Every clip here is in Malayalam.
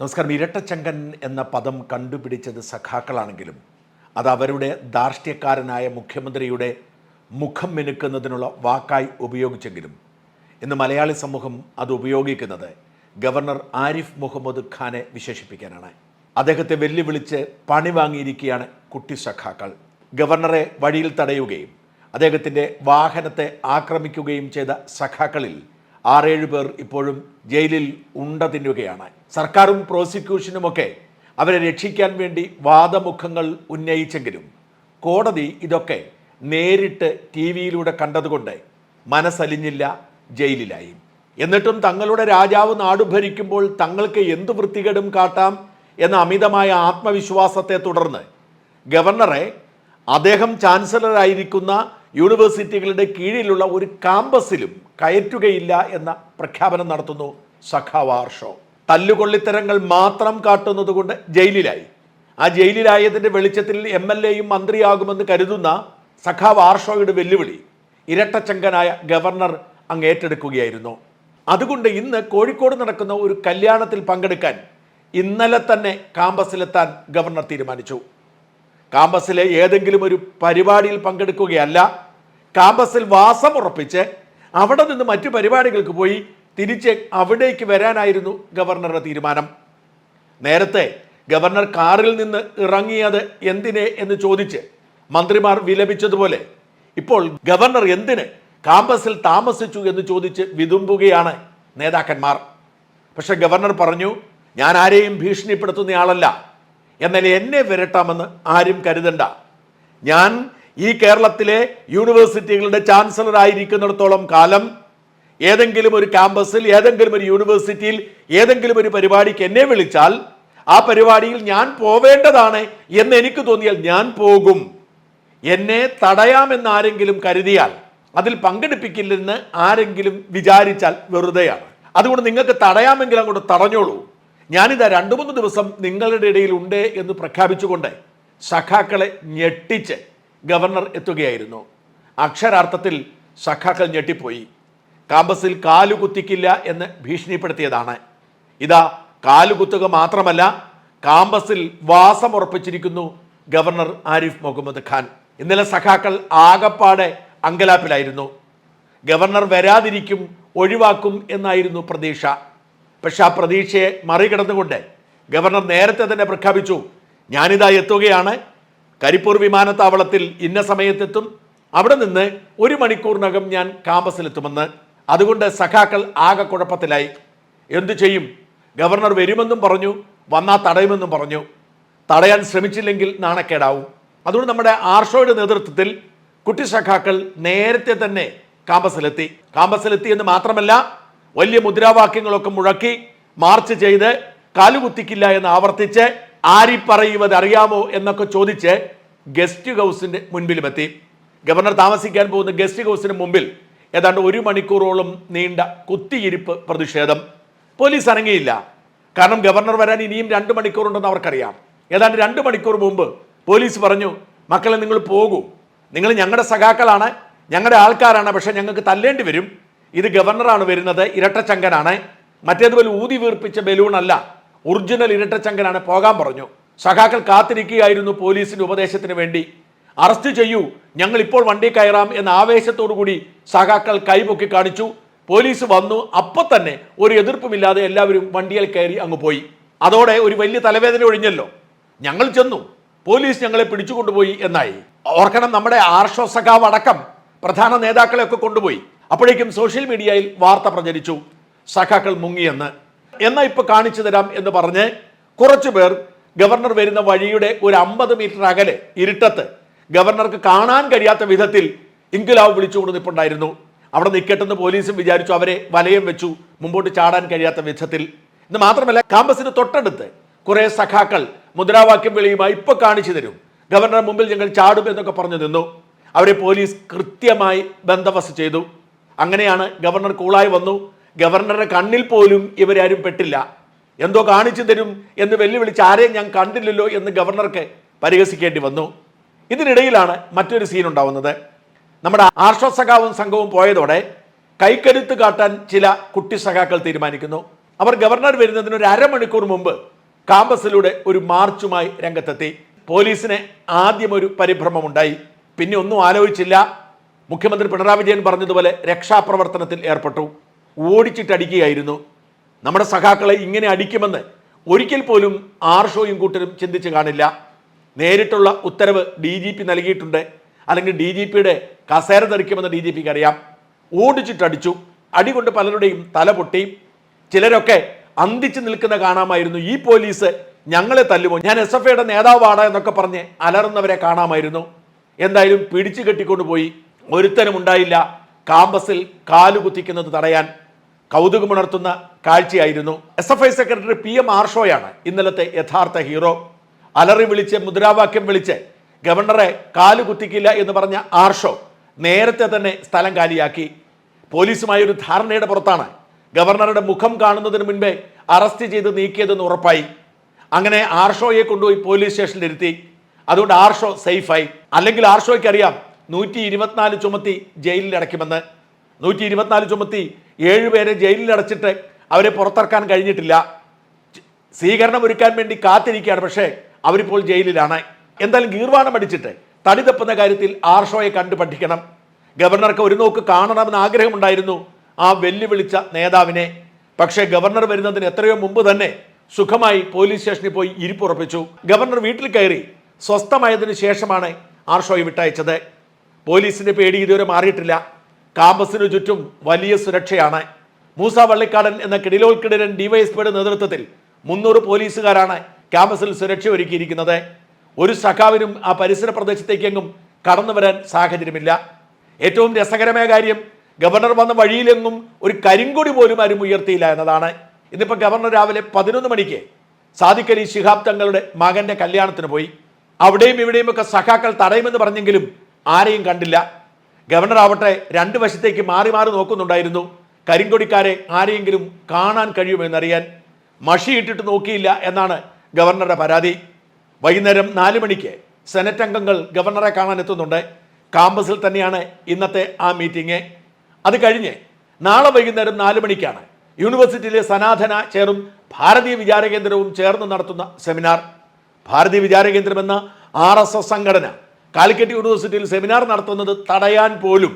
നമസ്കാരം. ഇരട്ടച്ചങ്കൻ എന്ന പദം കണ്ടുപിടിച്ചത് സഖാക്കളാണെങ്കിലും അത് അവരുടെ ധാർഷ്ട്യക്കാരനായ മുഖ്യമന്ത്രിയുടെ മുഖം മിനുക്കുന്നതിനുള്ള വാക്കായി ഉപയോഗിച്ചെങ്കിലും ഇന്ന് മലയാളി സമൂഹം അത് ഉപയോഗിക്കുന്നത് ഗവർണർ ആരിഫ് മുഹമ്മദ് ഖാനെ വിശേഷിപ്പിക്കാനാണ്. അദ്ദേഹത്തെ വെല്ലുവിളിച്ച് പണി വാങ്ങിയിരിക്കുകയാണ് കുട്ടി സഖാക്കൾ. ഗവർണറെ വഴിയിൽ തടയുകയും അദ്ദേഹത്തിന്റെ വാഹനത്തെ ആക്രമിക്കുകയും ചെയ്ത സഖാക്കളിൽ ആറേഴ് പേർ ഇപ്പോഴും ജയിലിൽ ഉണ്ട തിന്നുകയാണ് സർക്കാരും പ്രോസിക്യൂഷനുമൊക്കെ അവരെ രക്ഷിക്കാൻ വേണ്ടി വാദമുഖങ്ങൾ ഉന്നയിച്ചെങ്കിലും കോടതി ഇതൊക്കെ നേരിട്ട് ടി വിയിലൂടെ കണ്ടതുകൊണ്ട് മനസ്സലിഞ്ഞില്ല ജയിലിലായി. എന്നിട്ടും തങ്ങളുടെ രാജാവ് നാടു ഭരിക്കുമ്പോൾ തങ്ങൾക്ക് എന്ത് വൃത്തികേടും കാട്ടാം എന്ന അമിതമായ ആത്മവിശ്വാസത്തെ തുടർന്ന് ഗവർണറെ അദ്ദേഹം ചാൻസലറായിരിക്കുന്ന യൂണിവേഴ്സിറ്റികളുടെ കീഴിലുള്ള ഒരു കാമ്പസിലും കയറ്റുകയില്ല എന്ന പ്രഖ്യാപനം നടത്തുന്നു സഖാവാർ ഷോ തല്ലുകൊള്ളിത്തരങ്ങൾ മാത്രം കാട്ടുന്നത് കൊണ്ട് ജയിലിലായി. ആ ജയിലിലായതിന്റെ വെളിച്ചത്തിൽ എം എൽ എയും മന്ത്രിയാകുമെന്ന് കരുതുന്ന സഖാവ് വെല്ലുവിളി ഇരട്ടച്ചങ്കനായ ഗവർണർ അങ്ങ് ഏറ്റെടുക്കുകയായിരുന്നു. അതുകൊണ്ട് ഇന്ന് കോഴിക്കോട് നടക്കുന്ന ഒരു കല്യാണത്തിൽ പങ്കെടുക്കാൻ ഇന്നലെ തന്നെ കാമ്പസിലെത്താൻ ഗവർണർ തീരുമാനിച്ചു. കാമ്പസിലെ ഏതെങ്കിലും ഒരു പരിപാടിയിൽ പങ്കെടുക്കുകയല്ല കാമ്പസിൽ വാസം ഉറപ്പിച്ച് അവിടെ നിന്ന് മറ്റു പരിപാടികൾക്ക് പോയി തിരിച്ച് അവിടേക്ക് വരാനായിരുന്നു ഗവർണറുടെ തീരുമാനം. നേരത്തെ ഗവർണർ കാറിൽ നിന്ന് ഇറങ്ങിയത് എന്തിനെ എന്ന് ചോദിച്ച് മന്ത്രിമാർ വിലപിച്ചതുപോലെ ഇപ്പോൾ ഗവർണർ എന്തിന് കാമ്പസിൽ താമസിച്ചു എന്ന് ചോദിച്ച് വിതുമ്പുകയാണ് നേതാക്കന്മാർ. പക്ഷെ ഗവർണർ പറഞ്ഞു ഞാൻ ആരെയും ഭീഷണിപ്പെടുത്തുന്നയാളല്ല. എന്നാൽ എന്നെ വിരട്ടാമെന്ന് ആരും കരുതണ്ട. ഞാൻ ഈ കേരളത്തിലെ യൂണിവേഴ്സിറ്റികളുടെ ചാൻസലർ ആയിരിക്കുന്നിടത്തോളം കാലം ഏതെങ്കിലും ഒരു ക്യാമ്പസിൽ ഏതെങ്കിലും ഒരു യൂണിവേഴ്സിറ്റിയിൽ ഏതെങ്കിലും ഒരു പരിപാടിക്ക് എന്നെ വിളിച്ചാൽ ആ പരിപാടിയിൽ ഞാൻ പോവേണ്ടതാണ് എന്ന് എനിക്ക് തോന്നിയാൽ ഞാൻ പോകും. എന്നെ തടയാമെന്ന് ആരെങ്കിലും കരുതിയാൽ അതിൽ പങ്കെടുപ്പിക്കില്ലെന്ന് ആരെങ്കിലും വിചാരിച്ചാൽ വെറുതെയാണ്. അതുകൊണ്ട് നിങ്ങൾക്ക് തടയാമെങ്കിൽ അങ്ങോട്ട് തടഞ്ഞോളൂ. ഞാനിതാ രണ്ടു മൂന്ന് ദിവസം നിങ്ങളുടെ ഇടയിൽ ഉണ്ട് എന്ന് പ്രഖ്യാപിച്ചുകൊണ്ട് സഖാക്കളെ ഞെട്ടിച്ച് ഗവർണർ എത്തുകയായിരുന്നു. അക്ഷരാർത്ഥത്തിൽ സഖാക്കൾ ഞെട്ടിപ്പോയി. കാമ്പസിൽ കാലുകുത്തിക്കില്ല എന്ന് ഭീഷണിപ്പെടുത്തിയതാണ്. ഇതാ കാലുകുത്തുക മാത്രമല്ല കാമ്പസിൽ വാസമുറപ്പിച്ചിരിക്കുന്നു ഗവർണർ ആരിഫ് മുഹമ്മദ് ഖാൻ. ഇന്നലെ സഖാക്കൾ ആകപ്പാടെ അങ്കലാപ്പിലായിരുന്നു. ഗവർണർ വരാതിരിക്കും ഒഴിവാക്കും എന്നായിരുന്നു പ്രതീക്ഷ. പക്ഷെ ആ പ്രതീക്ഷയെ മറികടന്നുകൊണ്ട് ഗവർണർ നേരത്തെ തന്നെ പ്രഖ്യാപിച്ചു ഞാനിതാ എത്തുകയാണ് കരിപ്പൂർ വിമാനത്താവളത്തിൽ ഇന്ന സമയത്തെത്തും. അവിടെ നിന്ന് ഒരു മണിക്കൂറിനകം ഞാൻ ക്യാമ്പസിലെത്തുമെന്ന് അതുകൊണ്ട് സഖാക്കൾ ആകെ കുഴപ്പത്തിലായി. എന്തു ചെയ്യും? ഗവർണർ വരുമെന്നും പറഞ്ഞു വന്നാൽ തടയുമെന്നും പറഞ്ഞു. തടയാൻ ശ്രമിച്ചില്ലെങ്കിൽ നാണക്കേടാവും. അതുകൊണ്ട് നമ്മുടെ ആർഷോയുടെ നേതൃത്വത്തിൽ കുട്ടി സഖാക്കൾ നേരത്തെ തന്നെ ക്യാമ്പസിലെത്തി ക്യാമ്പസിലെത്തി എന്ന് മാത്രമല്ല വലിയ മുദ്രാവാക്യങ്ങളൊക്കെ മുഴക്കി മാർച്ച് ചെയ്ത് കാലുകുത്തിക്കില്ല എന്ന് ആവർത്തിച്ച് ആരി പറയുവത് അറിയാമോ എന്നൊക്കെ ചോദിച്ച് ഗസ്റ്റ് ഹൗസിന്റെ മുൻപിലുമെത്തി. ഗവർണർ താമസിക്കാൻ പോകുന്ന ഗസ്റ്റ് ഹൗസിന് മുമ്പിൽ ഏതാണ്ട് ഒരു മണിക്കൂറോളം നീണ്ട കുത്തിയിരിപ്പ് പ്രതിഷേധം. പോലീസ് അനങ്ങിയില്ല. കാരണം ഗവർണർ വരാൻ ഇനിയും രണ്ട് മണിക്കൂറുണ്ടെന്ന് അവർക്കറിയാം. ഏതാണ്ട് രണ്ട് മണിക്കൂർ മുമ്പ് പോലീസ് പറഞ്ഞു മക്കളെ നിങ്ങൾ പോകൂ. നിങ്ങൾ ഞങ്ങളുടെ സഖാക്കളാണ് ഞങ്ങളുടെ ആൾക്കാരാണ് പക്ഷേ ഞങ്ങൾക്ക് തല്ലേണ്ടി വരും. ഇത് ഗവർണറാണ് വരുന്നത് ഇരട്ടച്ചങ്കനാണ്. മറ്റേതുപോലെ ഊതി വീർപ്പിച്ച ബലൂൺ അല്ല. ഒറിജിനൽ ഇരട്ടച്ചങ്കനാണ് പോകാൻ പറഞ്ഞു. സഖാക്കൾ കാത്തിരിക്കുകയായിരുന്നു പോലീസിന്റെ ഉപദേശത്തിന് വേണ്ടി. അറസ്റ്റ് ചെയ്യൂ. ഞങ്ങൾ ഇപ്പോൾ വണ്ടി കയറാം എന്ന ആവേശത്തോടു കൂടി സഖാക്കൾ കൈപൊക്കി കാണിച്ചു. പോലീസ് വന്നു. അപ്പോൾ തന്നെ ഒരു എതിർപ്പുമില്ലാതെ എല്ലാവരും വണ്ടിയിൽ കയറി അങ്ങ് പോയി. അതോടെ ഒരു വലിയ തലവേദന ഒഴിഞ്ഞല്ലോ. ഞങ്ങൾ ചെന്നു. പോലീസ് ഞങ്ങളെ പിടിച്ചുകൊണ്ടുപോയി എന്നായി. ഓർക്കണം നമ്മുടെ ആർഷോ സഖാവ് അടക്കം പ്രധാന നേതാക്കളെയൊക്കെ കൊണ്ടുപോയി. അപ്പോഴേക്കും സോഷ്യൽ മീഡിയയിൽ വാർത്ത പ്രചരിച്ചു. സഖാക്കൾ മുങ്ങിയെന്ന്. എന്നാ ഇപ്പൊ കാണിച്ചു തരാം എന്ന് പറഞ്ഞ് കുറച്ചു പേർ ഗവർണർ വരുന്ന വഴിയുടെ ഒരു അമ്പത് മീറ്റർ അകലെ ഇരുട്ടത്ത് ഗവർണർക്ക് കാണാൻ കഴിയാത്ത വിധത്തിൽ ഇൻകുലാവ് വിളിച്ചുകൊണ്ട് നിൽപ്പുണ്ടായിരുന്നു അവിടെ നിൽക്കട്ടെന്ന് പോലീസും വിചാരിച്ചു അവരെ വലയം വെച്ചു മുമ്പോട്ട് ചാടാൻ കഴിയാത്ത വിധത്തിൽ. ഇത് മാത്രമല്ല കാമ്പസിന് തൊട്ടടുത്ത് കുറേ സഖാക്കൾ മുദ്രാവാക്യം വിളിയുമായി ഇപ്പൊ കാണിച്ചു തരും. ഗവർണർ മുമ്പിൽ ഞങ്ങൾ ചാടും എന്നൊക്കെ പറഞ്ഞു നിന്നു. അവരെ പോലീസ് കൃത്യമായി ബന്ധവസ് ചെയ്തു. അങ്ങനെയാണ് ഗവർണർ കൂളായി വന്നു. ഗവർണറുടെ കണ്ണിൽ പോലും ഇവരാരും പെട്ടില്ല. എന്തോ കാണിച്ചു തരും എന്ന് വെല്ലുവിളിച്ച് ആരെയും ഞാൻ കണ്ടില്ലല്ലോ എന്ന് ഗവർണർക്ക് പരിഹസിക്കേണ്ടി വന്നു. ഇതിനിടയിലാണ് മറ്റൊരു സീൻ ഉണ്ടാവുന്നത്. നമ്മുടെ ആർഷസഖാവും സംഘവും പോയതോടെ കൈക്കരുത്ത് കാട്ടാൻ ചില കുട്ടി സഖാക്കൾ തീരുമാനിക്കുന്നു. അവർ ഗവർണർ വരുന്നതിന് ഒരു അരമണിക്കൂർ മുമ്പ് കാമ്പസിലൂടെ ഒരു മാർച്ചുമായി രംഗത്തെത്തി. പോലീസിന് ആദ്യം ഒരു പരിഭ്രമമുണ്ടായി. പിന്നെ ഒന്നും ആലോചിച്ചില്ല. മുഖ്യമന്ത്രി പിണറായി വിജയൻ പറഞ്ഞതുപോലെ രക്ഷാപ്രവർത്തനത്തിൽ ഏർപ്പെട്ടു. ഓടിച്ചിട്ടടിക്കുകയായിരുന്നു. നമ്മുടെ സഖാക്കളെ ഇങ്ങനെ അടിക്കുമെന്ന് ഒരിക്കൽ പോലും ആർഷോയും കൂട്ടരും ചിന്തിച്ച് കാണില്ല. നേരിട്ടുള്ള ഉത്തരവ് ഡി ജി പി നൽകിയിട്ടുണ്ട്. അല്ലെങ്കിൽ ഡി ജി പിയുടെ കസേര തെറിക്കുമെന്ന് ഡി ജി പിക്ക് അറിയാം. ഓടിച്ചിട്ടടിച്ചു. അടികൊണ്ട് പലരുടെയും തല പൊട്ടി. ചിലരൊക്കെ അന്തിച്ച് നിൽക്കുന്ന കാണാമായിരുന്നു. ഈ പോലീസ് ഞങ്ങളെ തല്ലുമോ? ഞാൻ എസ് എഫ് ഐയുടെ നേതാവാണ് എന്നൊക്കെ പറഞ്ഞ് അലറുന്നവരെ കാണാമായിരുന്നു. എന്തായാലും പിടിച്ചു കെട്ടിക്കൊണ്ടുപോയി. ഒരുത്തനും ഉണ്ടായില്ല കാമ്പസിൽ കാലുകുത്തിക്കുന്നത് തടയാൻ കൗതുകമുണർത്തുന്ന കാഴ്ചയായിരുന്നു. S F I secretary P M ആർഷോയാണ് ഇന്നലത്തെ യഥാർത്ഥ ഹീറോ. അലറി വിളിച്ച് മുദ്രാവാക്യം വിളിച്ച് ഗവർണറെ കാലുകുത്തിക്കില്ല എന്ന് പറഞ്ഞ ആർഷോ നേരത്തെ തന്നെ സ്ഥലം കാലിയാക്കി. പോലീസുമായി ഒരു ധാരണയുടെ പുറത്താണ് ഗവർണറുടെ മുഖം കാണുന്നതിന് മുൻപേ അറസ്റ്റ് ചെയ്ത് നീക്കിയതെന്ന് ഉറപ്പായി. അങ്ങനെ ആർഷോയെ കൊണ്ടുപോയി പോലീസ് സ്റ്റേഷനിലിരുത്തി അതുകൊണ്ട് ആർഷോ സേഫായി അല്ലെങ്കിൽ ആർഷോയ്ക്ക് അറിയാം നൂറ്റി ഇരുപത്തിനാല് ചുമത്തി ജയിലിൽ അടയ്ക്കുമെന്ന്. നൂറ്റി ഇരുപത്തിനാല് ചുമത്തി ഏഴുപേരെ ജയിലിൽ അടച്ചിട്ട് അവരെ പുറത്തിറക്കാൻ കഴിഞ്ഞിട്ടില്ല. സ്വീകരണം ഒരുക്കാൻ വേണ്ടി കാത്തിരിക്കുകയാണ് പക്ഷേ അവരിപ്പോൾ ജയിലിലാണ്. എന്തായാലും ഗീർവാണം അടിച്ചിട്ട് തടിതപ്പുന്ന കാര്യത്തിൽ ആർഷോയെ കണ്ടു പഠിക്കണം. ഗവർണർക്ക് ഒരു നോക്ക് കാണണമെന്ന് ആഗ്രഹമുണ്ടായിരുന്നു ആ വെല്ലുവിളിച്ച നേതാവിനെ. പക്ഷേ ഗവർണർ വരുന്നതിന് എത്രയോ മുമ്പ് തന്നെ സുഖമായി പോലീസ് സ്റ്റേഷനിൽ പോയി ഇരിപ്പുറപ്പിച്ചു ഗവർണർ വീട്ടിൽ കയറി സ്വസ്ഥമായതിനു ശേഷമാണ് ആർഷോയെ വിട്ടയച്ചത്. പോലീസിന്റെ പേടി ഇതുവരെ മാറിയിട്ടില്ല. കാമ്പസിനു ചുറ്റും വലിയ സുരക്ഷയാണ്. മൂസ വള്ളിക്കാടൻ എന്ന കിടിലോൽക്കിടരൻ ഡിവൈഎസ്പിയുടെ നേതൃത്വത്തിൽ മുന്നൂറ് പോലീസുകാരാണ് ക്യാമ്പസിൽ സുരക്ഷ ഒരുക്കിയിരിക്കുന്നത് ഒരു സഖാവിനും ആ പരിസര പ്രദേശത്തേക്കെങ്ങും കടന്നു വരാൻ സാഹചര്യമില്ല. ഏറ്റവും രസകരമായ കാര്യം ഗവർണർ വന്ന വഴിയിലെങ്ങും ഒരു കരിങ്കൊടി പോലും ആരും ഉയർത്തിയില്ല എന്നതാണ്. ഇന്നിപ്പോൾ ഗവർണർ രാവിലെ പതിനൊന്ന് മണിക്ക് സാദിഖലി ശിഹാബ് തങ്ങളുടെ മകന്റെ കല്യാണത്തിന് പോയി. അവിടെയും ഇവിടെയും ഒക്കെ സഖാക്കൾ തടയുമെന്ന് പറഞ്ഞെങ്കിലും ആരെയും കണ്ടില്ല. ഗവർണർ ആവട്ടെ രണ്ട് വശത്തേക്ക് മാറി മാറി നോക്കുന്നുണ്ടായിരുന്നു. കരിങ്കൊടിക്കാരെ ആരെയെങ്കിലും കാണാൻ കഴിയുമെന്നറിയാൻ മഷിയിട്ടിട്ട് നോക്കിയില്ല എന്നാണ് ഗവർണറുടെ പരാതി. വൈകുന്നേരം നാല് മണിക്ക് സെനറ്റ് അംഗങ്ങൾ ഗവർണറെ കാണാൻ എത്തുന്നുണ്ട്. കാമ്പസിൽ തന്നെയാണ് ഇന്നത്തെ ആ മീറ്റിംഗ് അത് കഴിഞ്ഞ് നാളെ വൈകുന്നേരം നാല് മണിക്കാണ് യൂണിവേഴ്സിറ്റിയിലെ സനാതന ചേറും ഭാരതീയ വിചാരകേന്ദ്രവും ചേർന്ന് നടത്തുന്ന സെമിനാർ ഭാരതീയ വിചാരകേന്ദ്രമെന്ന ആർ എസ് എസ് സംഘടന കാലിക്കറ്റ് യൂണിവേഴ്സിറ്റിയിൽ സെമിനാർ നടത്തുന്നത് തടയാൻ പോലും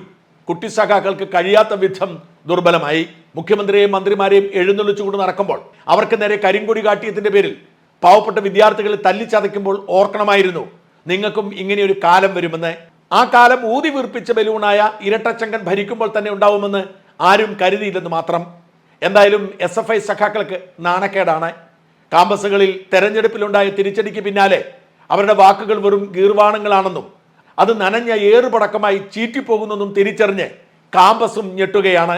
കുട്ടി സഖാക്കൾക്ക് കഴിയാത്ത വിധം ദുർബലമായി. മുഖ്യമന്ത്രിയെയും മന്ത്രിമാരെയും എഴുന്നള്ളിച്ചുകൊണ്ട് നടക്കുമ്പോൾ അവർക്ക് നേരെ കരിങ്കൊടി കാട്ടിയതിന്റെ പേരിൽ പാവപ്പെട്ട വിദ്യാർത്ഥികളെ തല്ലിച്ചതയ്ക്കുമ്പോൾ ഓർക്കണമായിരുന്നു. നിങ്ങൾക്കും ഇങ്ങനെയൊരു കാലം വരുമെന്ന്. ആ കാലം ഊതി വീർപ്പിച്ച ബലൂണായ ഇരട്ടച്ചങ്കൻ ഭരിക്കുമ്പോൾ തന്നെ ഉണ്ടാവുമെന്ന് ആരും കരുതിയില്ലെന്ന് മാത്രം. എന്തായാലും എസ് എഫ് ഐ സഖാക്കൾക്ക് നാണക്കേടാണ്. കാമ്പസുകളിൽ തെരഞ്ഞെടുപ്പിലുണ്ടായ തിരിച്ചടിക്ക് പിന്നാലെ അവരുടെ വാക്കുകൾ വെറും ഗീർവാണങ്ങളാണെന്നും അത് നനഞ്ഞ ഏറുപടക്കമായി ചീറ്റിപ്പോകുന്നെന്നും തിരിച്ചറിഞ്ഞ് കാമ്പസും ഞെട്ടുകയാണ്